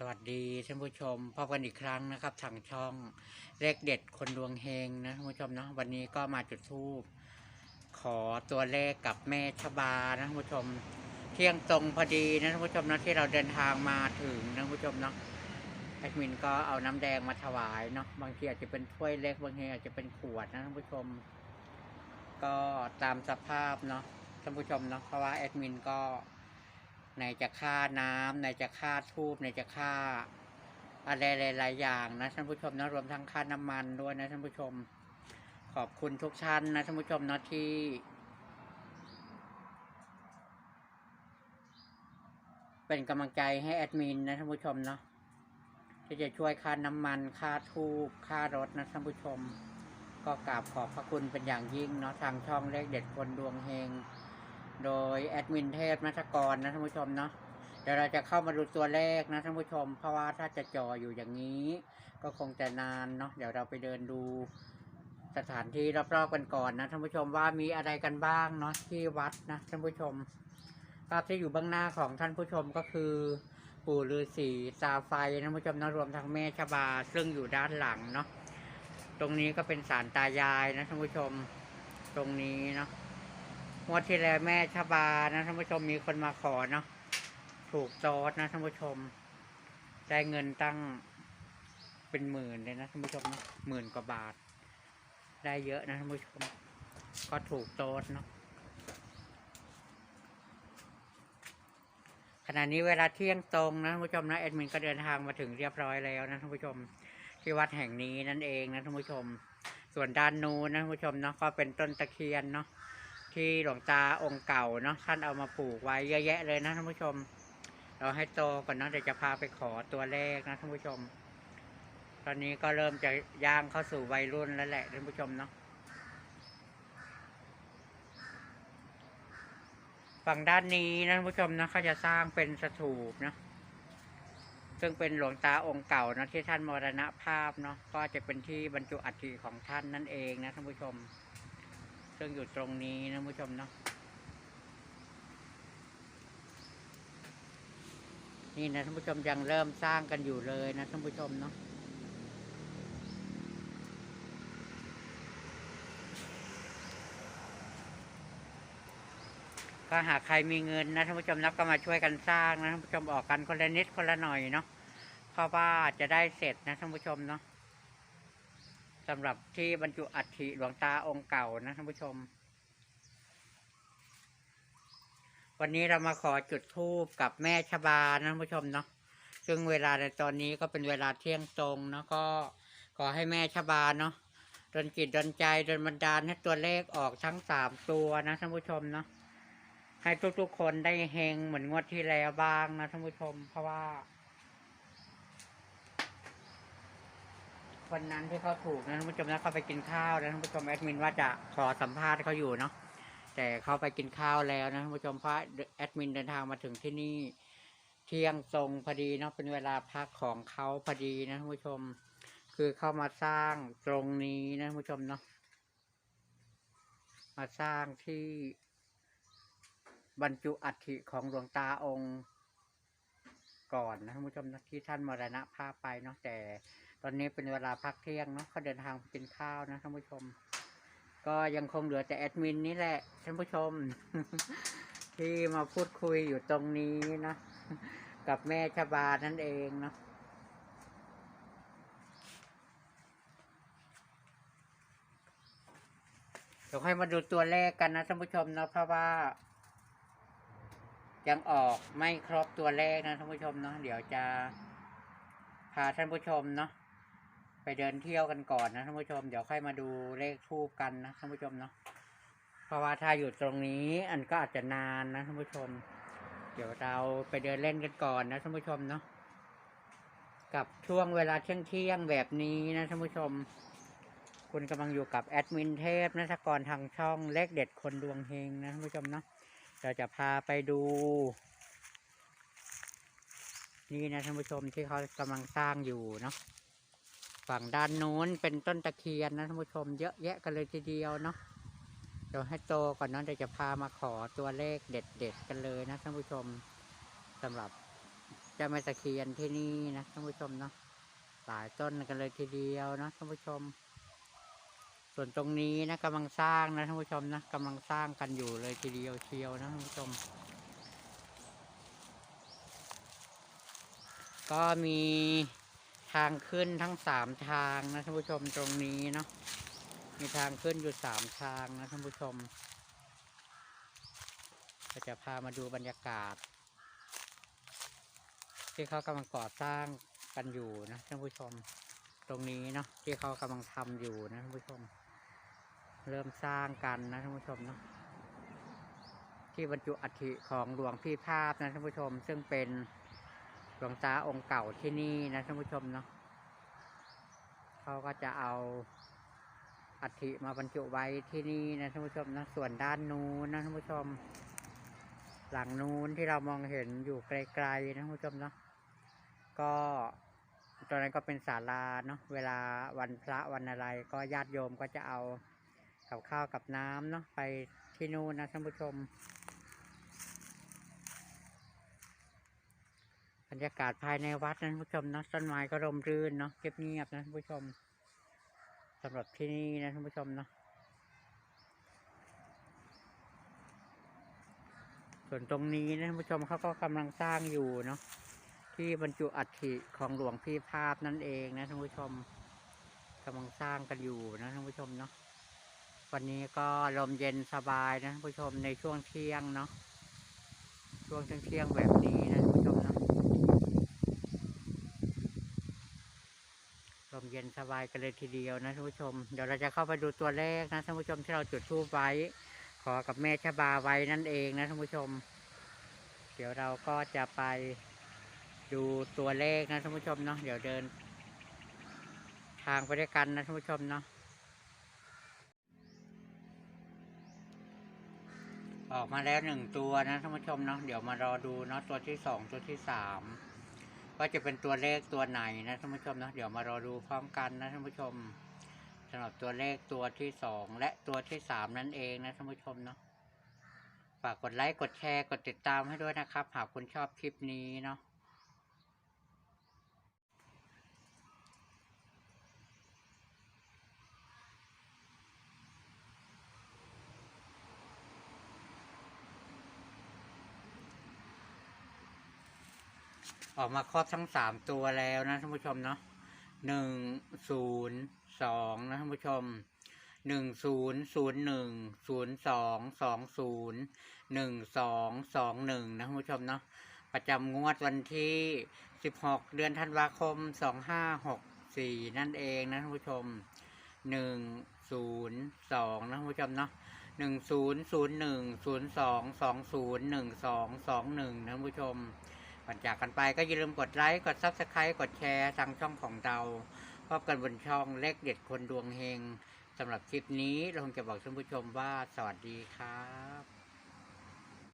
สวัสดีท่านผู้ชมพบกันอีกครั้งนะครับทางช่องเลขเด็ดคนดวงเฮงนะท่านผู้ชมเนาะวันนี้ก็มาจุดธูปขอตัวเลขกับแม่ชบานะท่านผู้ชม เที่ยงตรงพอดีนะท่านผู้ชมเนาะที่เราเดินทางมาถึงนะท่านผู้ชมเนาะแอดมินก็เอาน้ำแดงมาถวายเนาะบางทีอาจจะเป็นถ้วยเล็กบางทีอาจจะเป็นขวดนะท่านผู้ชม ก็ตามสภาพเนาะท่านผู้ชมเนาะเพราะว่าแอดมินก็ ในจะค่าน้ำในจะค่าทูบในจะค่าอะไรหลายๆอย่างนะท่านผู้ชมนะรวมทั้งค่าน้ำมันด้วยนะท่านผู้ชม ขอบคุณทุกท่านนะท่านผู้ชมนะที่เป็นกำลังใจให้แอดมินนะท่านผู้ชมเนาะที่จะช่วยค่าน้ำมันค่าทูบค่ารถนะท่านผู้ชม ก็กราบขอบพระคุณเป็นอย่างยิ่งเนาะทางช่องเลขเด็ดคนดวงเฮง โดยแอดมินเทพนัทกรนะท่านผู้ชมเนาะเดี๋ยวเราจะเข้ามาดูตัวเลขนะท่านผู้ชม เพราะว่าถ้าจะจออยู่อย่างนี้ ก็คงจะนานเนาะเดี๋ยวเราไปเดินดูสถานที่รอบๆกันก่อนนะท่านผู้ชมว่ามีอะไรกันบ้างเนาะที่วัดนะท่านผู้ชมภาพที่อยู่เบื้องหน้าของท่านผู้ชมก็คือ ปู่ฤาษีตาไฟนะท่านผู้ชมนะรวมทั้งแม่ชบาซึ่งอยู่ด้านหลังเนาะตรงนี้ก็เป็นศาลตายายนะท่านผู้ชมตรงนี้เนาะ งวดที่แล้วแม่ชบานะท่านผู้ชมมีคนมาขอเนาะถูกโต๊ดนะท่านผู้ชม ได้เงินตั้งเป็นหมื่นเลยนะท่านผู้ชมนะหมื่นกว่าบาท ได้เยอะนะท่านผู้ชม ก็ถูกโต๊ดเนาะขณะนี้เวลาเที่ยงตรงนะท่านผู้ชมนะแอดมินก็เดินทางมาถึงเรียบร้อยแล้วนะท่านผู้ชม ที่วัดแห่งนี้นั่นเองนะท่านผู้ชม ส่วนด้านนู้นนะท่านผู้ชมเนาะก็เป็นต้นตะเคียนเนาะ ที่หลวงตาองค์เก่าเนาะท่านเอามาปลูกไว้เยอะแยะเลยนะท่านผู้ชม เราให้โตก่อนเนาะเดี๋ยวจะพาไปขอตัวเลขนะท่านผู้ชม ตอนนี้ก็เริ่มจะย่างเข้าสู่วัยรุ่นแล้วแหละท่านผู้ชมเนาะฝั่งด้านนี้นะท่านผู้ชมนะเขาจะสร้างเป็นสถูปเนาะซึ่งเป็นหลวงตาองค์เก่านะที่ท่านมรณภาพเนาะก็จะเป็นที่บรรจุอัฐิของท่านนั่นเองนะท่านผู้ชม ซึ่งอยู่ตรงนี้นะผู้ชมเนาะนี่นะท่านผู้ชมยังเริ่มสร้างกันอยู่เลยนะท่านผู้ชมเนาะก็หากใครมีเงินนะท่านผู้ชมนะก็มาช่วยกันสร้างนะท่านผู้ชมออกกันคนละนิดคนละหน่อยเนาะเพราะว่าจะได้เสร็จนะท่านผู้ชมเนาะ สำหรับที่บรรจุอัฐิหลวงตาองค์เก่านะท่านผู้ชม วันนี้เรามาขอจุดธูปกับแม่ชบานะท่านผู้ชมเนาะซึ่งเวลาในตอนนี้ก็เป็นเวลาเที่ยงตรงเนาะก็ขอให้แม่ชบาเนาะดนจิตดนใจดนบันดาลให้ตัวเลขออกทั้งสามตัวนะท่านผู้ชมเนาะให้ทุกๆคนได้เฮงเหมือนงวดที่แล้วบ้างนะท่านผู้ชม เพราะว่า วันนั้นที่เขาถูกนะท่านผู้ชมนะเขาไปกินข้าวนะท่านผู้ชมแอดมินว่าจะขอสัมภาษณ์เขาอยู่เนาะแต่เขาไปกินข้าวแล้วนะท่านผู้ชมเพราะแอดมินเดินทางมาถึงที่นี่ เที่ยงตรงพอดีเนาะเป็นเวลาพักของเขาพอดีนะท่านผู้ชม คือเข้ามาสร้างตรงนี้นะท่านผู้ชมเนาะมาสร้างที่บรรจุอัฐิของหลวงตาองค์ก่อนนะท่านผู้ชมนะที่ท่านมรณภาพไปเนาะแต่ ตอนนี้เป็นเวลาพักเที่ยงเนาะเขาเดินทางไปกินข้าวนะท่านผู้ชม ก็ยังคงเหลือแต่แอดมินนี่แหละท่านผู้ชม ที่มาพูดคุยอยู่ตรงนี้นะกับแม่ชบานั่นเองเนาะเดี๋ยวค่อยมาดูตัวเลขกันนะท่านผู้ชมเนาะเพราะว่า ยังออกไม่ครบตัวเลขนะท่านผู้ชมเนาะเดี๋ยวจะพาท่านผู้ชมเนาะ ไปเดินเที่ยวกันก่อนนะท่านผู้ชม เดี๋ยวค่อยมาดูเลขทูบกันนะท่านผู้ชมเนาะเพราะว่าถ้าอยู่ตรงนี้อันก็อาจจะนานนะท่านผู้ชม เดี๋ยวเราไปเดินเล่นกันก่อนนะท่านผู้ชมเนาะกับช่วงเวลาเที่ยงเที่ยงแบบนี้นะท่านผู้ชม คุณกำลังอยู่กับแอดมินเทพนัทกรทางช่องเลขเด็ดคนดวงเฮงนะท่านผู้ชมเนาะเราจะพาไปดูนี่นะท่านผู้ชมที่เขากำลังสร้างอยู่เนาะ ฝั่งด้านนู้นเป็นต้นตะเคียนนะท่านผู้ชมเยอะแยะกันเลยทีเดียวเนาะเดี๋ยวให้โตก่อนเนาะเดี๋ยวจะพามาขอตัวเลขเด็ดๆกันเลยนะท่านผู้ชมสำหรับเจ้าแม่ตะเคียนที่นี่นะท่านผู้ชมเนาะหลายต้นกันเลยทีเดียวนะท่านผู้ชม ส่วนตรงนี้นะกำลังสร้างนะท่านผู้ชมนะกำลังสร้างกันอยู่เลยทีเดียวเชียวนะท่านผู้ชม ก็มี ทางขึ้นทั้งสามทางนะท่านผู้ชมตรงนี้เนาะมีทางขึ้นอยู่สามทางนะท่านผู้ชมก็จะพามาดูบรรยากาศ ที่เขากำลังก่อสร้างกันอยู่นะท่านผู้ชม ตรงนี้เนาะที่เขากำลังทำอยู่นะท่านผู้ชม เริ่มสร้างกันนะท่านผู้ชมเนาะที่บรรจุอัฐิของหลวงพี่ภาพนะท่านผู้ชมซึ่งเป็น หลวงตาองค์เก่าที่นี่นะท่านผู้ชมเนาะเขาก็จะเอาอัฐิมาบรรจุไว้ที่นี่นะท่านผู้ชมนะส่วนด้านนู้นนะท่านผู้ชม หลังนู้นที่เรามองเห็นอยู่ไกลๆนะท่านผู้ชมเนาะก็ตอนนั้นก็เป็นศาลาเนาะเวลาวันพระวันอะไร ก็ญาติโยมก็จะเอากับข้าวกับน้ำเนาะไปที่นู่นนะท่านผู้ชม บรรยากาศภายในวัดนะท่านผู้ชมนะต้นไม้ก็ร่มรื่นเนาะเงียบๆนะท่านผู้ชมสำหรับที่นี่นะท่านผู้ชมเนาะส่วนตรงนี้นะท่านผู้ชมเขาก็กำลังสร้างอยู่เนาะที่บรรจุอัฐิของหลวงพี่ภาพนั่นเองนะท่านผู้ชมกำลังสร้างกันอยู่นะท่านผู้ชมเนาะวันนี้ก็ลมเย็นสบายนะท่านผู้ชมในช่วงเที่ยงเนาะช่วงเที่ยงแบบนี้นะท่านผู้ช มเย็นสบายกันเลยทีเดียวนะท่านผู้ชม เดี๋ยวเราจะเข้าไปดูตัวเลขนะท่านผู้ชมที่เราจุดทูปไว้ ขอกับแม่ชะบาไว้นั่นเองนะท่านผู้ชม เดี๋ยวเราก็จะไปดูตัวเลขนะท่านผู้ชมเนาะเดี๋ยวเดิน ทางไปด้วยกันนะท่านผู้ชมเนาะออกมาแล้วหนึ่งตัวนะท่านผู้ชมเนาะเดี๋ยวมารอดูเนาะตัวที่สองตัวที่สาม ว่าจะเป็นตัวเลขตัวไหนนะท่านผู้ชมนะเดี๋ยวมารอดูพร้อมกันนะท่านผู้ชมสำหรับตัวเลขตัวที่สองและตัวที่สามนั่นเองนะท่านผู้ชมเนาะฝากกดไลค์กดแชร์กดติดตามให้ด้วยนะครับ หากคุณชอบคลิปนี้เนาะ ออกมาครบทั้งสามตัวแล้วนะท่านผู้ชมเนาะหนึ่งศูนย์สองนะท่านผู้ชมหนึ่งศูนย์ศูนย์หนึ่งศูนย์สองสองศูนย์หนึ่งสองสองหนึ่งนะท่านผู้ชมเนาะประจำงวดวันที่สิบหกเดือนธันวาคมสองห้าหกสี่นั่นเองนะท่านผู้ชมหนึ่งศูนย์สองนะท่านผู้ชมเนาะหนึ่งศูนย์ศูนย์หนึ่งศูนย์สองสองศูนย์หนึ่งสองสองหนึ่งนะท่านผู้ชม ก่อนจากกันไปก็อย่าลืมกดไลค์กดซับสไครต์กดแชร์ทางช่องของเราพบกันบนช่องเลขเด็ดคนดวงเฮงสำหรับคลิปนี้เราคงจะบอกท่านผู้ชมว่าสวัสดีครับ